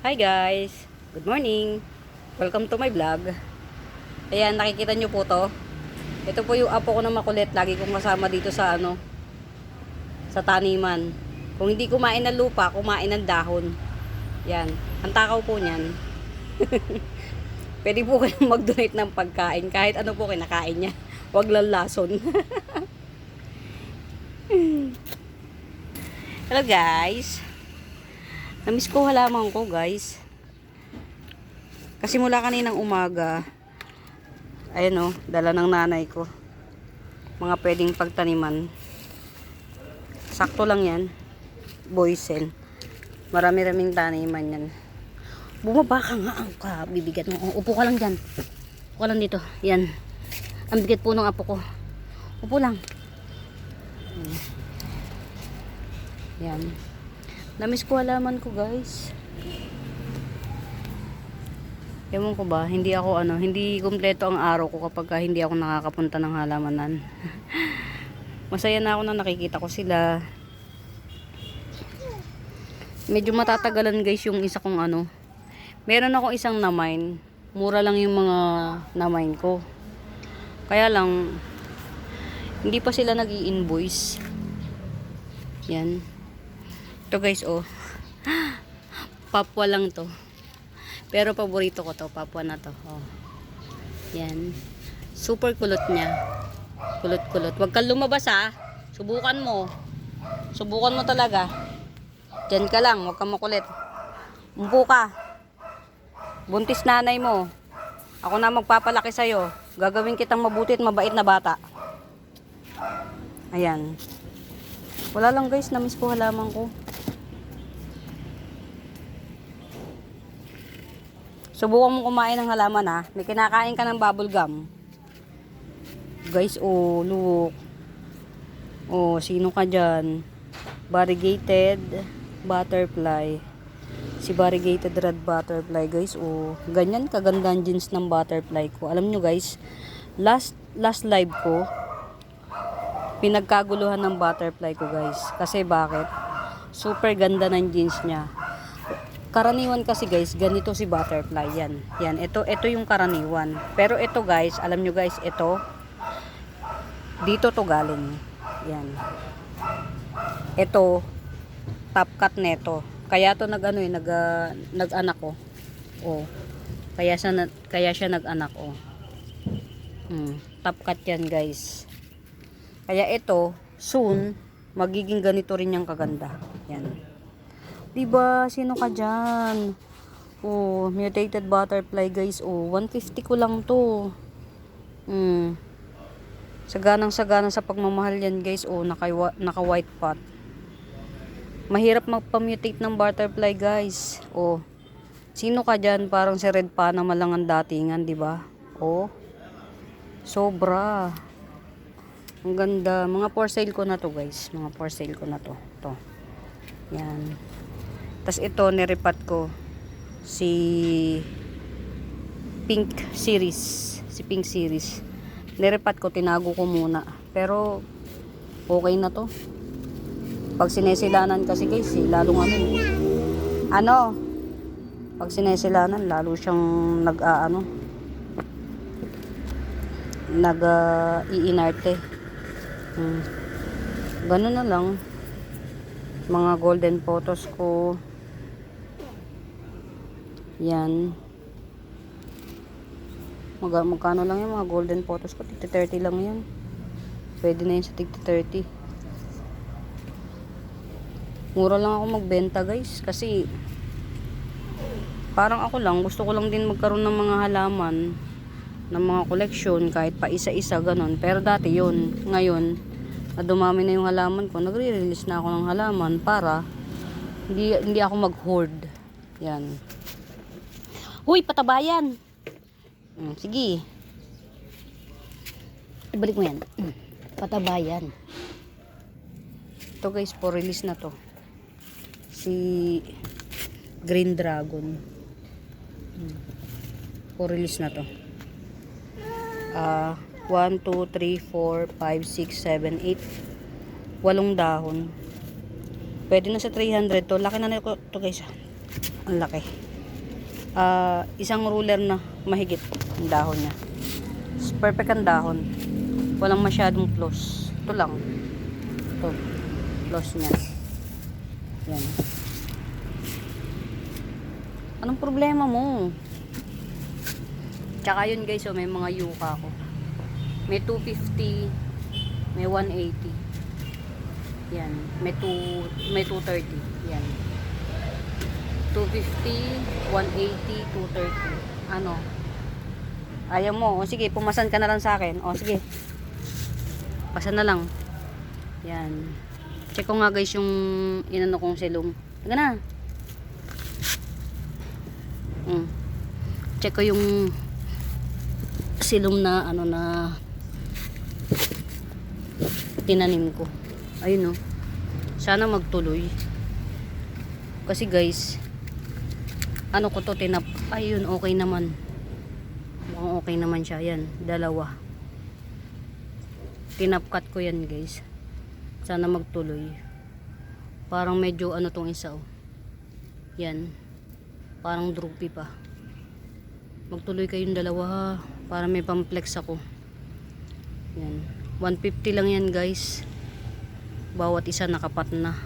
Hi guys! Good morning! Welcome to my vlog. Ayan, nakikita nyo po to. Ito po yung apo ko na makulit. Lagi kong kasama dito sa ano, sa taniman. Kung hindi kumain ng lupa, kumain ng dahon. Yan. Ang takaw po niyan. Pwede po kayong mag-donate ng pagkain. Kahit ano po kinakain niya. Huwag lang lason. Hello guys! Namiss ko halaman ko guys. Kasi mula kaninang umaga, ayun o, dala ng nanay ko. Mga pwedeng pagtaniman. Sakto lang yan. Boysen. Marami-raming taniman yan. Bumaba ka nga ang ka, bibigat mo. Oh, upo ka lang dyan. Upo ka lang dito. Yan. Ang bigat po ng apo ko. Upo lang. Yan. Namiss ko halaman ko, guys. Ewan ko ba, hindi ako ano, hindi kumpleto ang araw ko kapag ka hindi ako nakakapunta ng halamanan. Masaya na ako na nakikita ko sila. Medyo matatagalan guys yung isa kong ano. Meron ako isang namain. Mura lang yung mga namain ko. Kaya lang, hindi pa sila nag invoice Yan. Ito guys, oh. Papwa lang to. Pero paborito ko to, papwa na to. Oh. Yan. Super kulot niya. Kulot-kulot. Huwag kang lumabas ha. Subukan mo. Subukan mo talaga. Diyan ka lang, huwag kang makulit. Umpo ka. Buntis nanay mo. Ako na magpapalaki sa'yo. Gagawin kitang mabuti at mabait na bata. Ayan. Wala lang guys, namiss ko halaman ko. Subukan mo kumain ng halaman ha. May kinakain ka ng bubble gum. Guys, oh, look. Oh, sino ka dyan? Variegated butterfly. Si variegated red butterfly, guys. Oh, ganyan kaganda ang jeans ng butterfly ko. Alam nyo, guys, last last live ko, pinagkaguluhan ng butterfly ko, guys. Kasi bakit? Super ganda ng jeans niya karaniwan kasi guys, ganito si butterfly yan. Yan, ito ito yung karaniwan. Pero ito guys, alam nyo guys, ito dito to galing. Yan. Ito top cut neto. Kaya to nag ano eh, nag uh, nag-anak ko. Oh. Kaya siya kaya siya nag-anak oh. Hmm, top cut yan guys. Kaya ito soon magiging ganito rin yung kaganda. Yan. Diba? Sino ka dyan? Oh, mutated butterfly guys. Oh, 150 ko lang to. Hmm. Saganang sagana sa pagmamahal yan guys. Oh, naka, naka white pot. Mahirap magpa-mutate ng butterfly guys. Oh. Sino ka dyan? Parang si Red Panama lang ang datingan, di ba? Oh. Sobra. Ang ganda. Mga for sale ko na to guys. Mga for sale ko na to. To. Yan. Tapos ito, niripat ko si Pink Series. Si Pink Series. Niripat ko, tinago ko muna. Pero, okay na to. Pag sinesilanan kasi guys, eh, lalong ano. Ano? Pag sinesilanan, lalo siyang nag-aano. Nag-iinarte. hmm. Ganun na lang mga golden photos ko yan. Mag magkano lang yan? Mga golden photos ko. Tigti 30 lang yan. Pwede na yun sa tigti 30 mura lang ako magbenta guys. Kasi parang ako lang gusto ko lang din magkaroon ng mga halaman ng mga koleksyon kahit pa isa-isa ganon pero dati yun ngayon na dumami na yung halaman ko, nagre-release na ako ng halaman para hindi, hindi ako mag-hoard. Yan. Huy, patabayan! Hmm, sige. Ibalik mo yan. Patabayan. Ito guys, for release na to. Si Green Dragon. Hmm. For release na to. Ah... Uh, 1, 2, 3, 4, 5, 6, 7, 8 walong dahon pwede na sa 300 to laki na nito to guys ang laki ah, isang ruler na mahigit ang dahon niya. Perfect ang dahon. Walang masyadong close. Ito lang. Ito. Close niya. Yan. Anong problema mo? Tsaka yun guys, oh, may mga yuka ko. May 250, may 180. Yan. May 2, may 230. Yan. 250, 180, 230. Ano? Ayaw mo. O sige, pumasan ka na lang sa akin. O sige. Pasan na lang. Yan. Check ko nga guys yung inano kong silong. Taga na. Mm. Check ko yung silong na ano na tinanim ko. Ayun oh. Sana magtuloy. Kasi guys, ano ko to tinap. Ayun, okay naman. Mukhang okay naman siya. Yan, dalawa. Tinapkat ko yan guys. Sana magtuloy. Parang medyo ano tong isa oh. Yan. Parang droopy pa. Magtuloy kayong dalawa ha. Para may pamplex ako. Yan. 150 lang yan guys. Bawat isa nakapat na.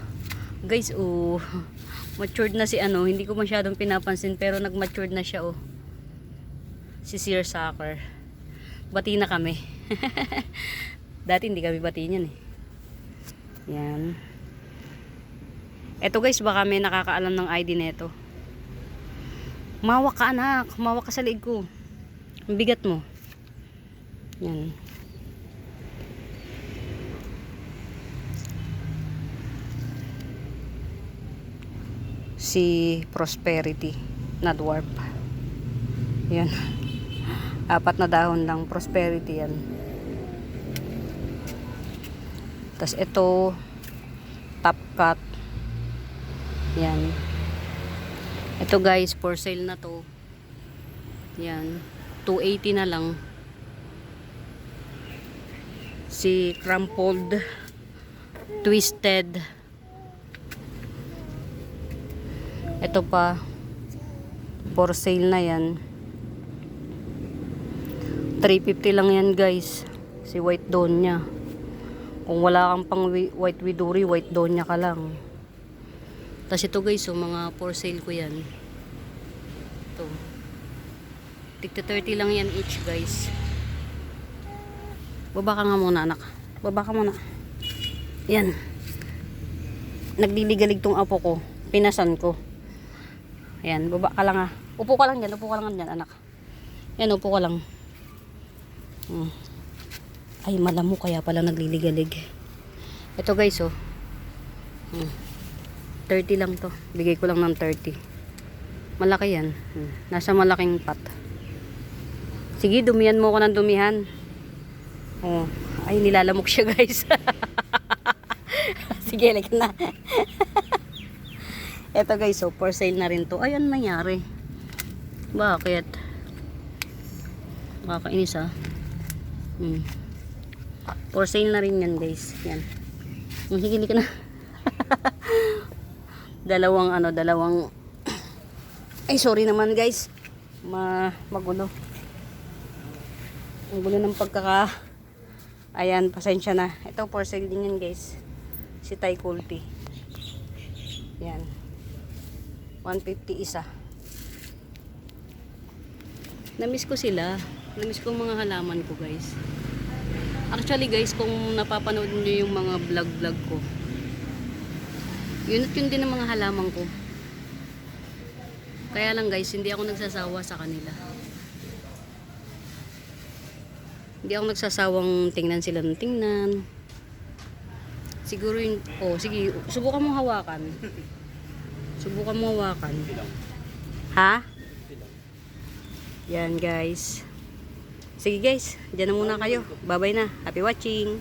Guys, oh. Matured na si ano. Hindi ko masyadong pinapansin pero nag-matured na siya oh. Si Searsucker. Bati na kami. Dati hindi kami bati niyan eh. Yan. Eto guys, baka may nakakaalam ng ID nito. Mawak ka anak. Mawak ka sa liig ko. Ang bigat mo. Yan. Si Prosperity na dwarf. Yan. Apat na dahon lang. Prosperity yan. Tapos ito, top cut. Yan. Ito guys, for sale na to. Yan. 280 na lang. Si crumpled, twisted. Ito pa, for sale na yan. 350 lang yan guys. Si white dawn niya. Kung wala kang pang white widuri, white dawn niya ka lang. Tapos ito guys, so mga for sale ko yan. Ito. Tigta 30 lang yan each guys. Baba ka nga muna anak. Baba ka muna. Yan. Nagliligalig tong apo ko. Pinasan ko. Ayan, baba ka lang ah. Upo ka lang dyan, upo ka lang dyan anak. Yan, upo ka lang. Hmm. Ay, malam mo kaya pala nagliligalig. Ito guys oh. Hmm. 30 lang to. Bigay ko lang ng 30. Malaki yan. Hmm. Nasa malaking pot. Sige, dumihan mo ko ng dumihan. Oh. Ay, nilalamok siya guys. Sige, like na. Ito guys, so for sale na rin to. Ay, ano nangyari? Bakit? Kakainis ah. Hmm. For sale na rin yan guys. Yan. Hmm, Sige, ka na. dalawang ano, dalawang ay sorry naman guys. Ma magulo. Ang ng pagkaka Ayan, pasensya na. Ito for sale din yan guys. Si Thai Kulti. Yan. 150 isa. Namiss ko sila. Namiss ko mga halaman ko guys. Actually guys, kung napapanood niyo yung mga vlog-vlog ko, yun at yun din ang mga halaman ko. Kaya lang guys, hindi ako nagsasawa sa kanila. Hindi ako nagsasawang tingnan sila ng tingnan. Siguro yung, oh sige, subukan mo hawakan. Subukan mo hawakan. Ha? Yan guys. Sige guys, dyan na muna kayo. Bye bye na. Happy watching.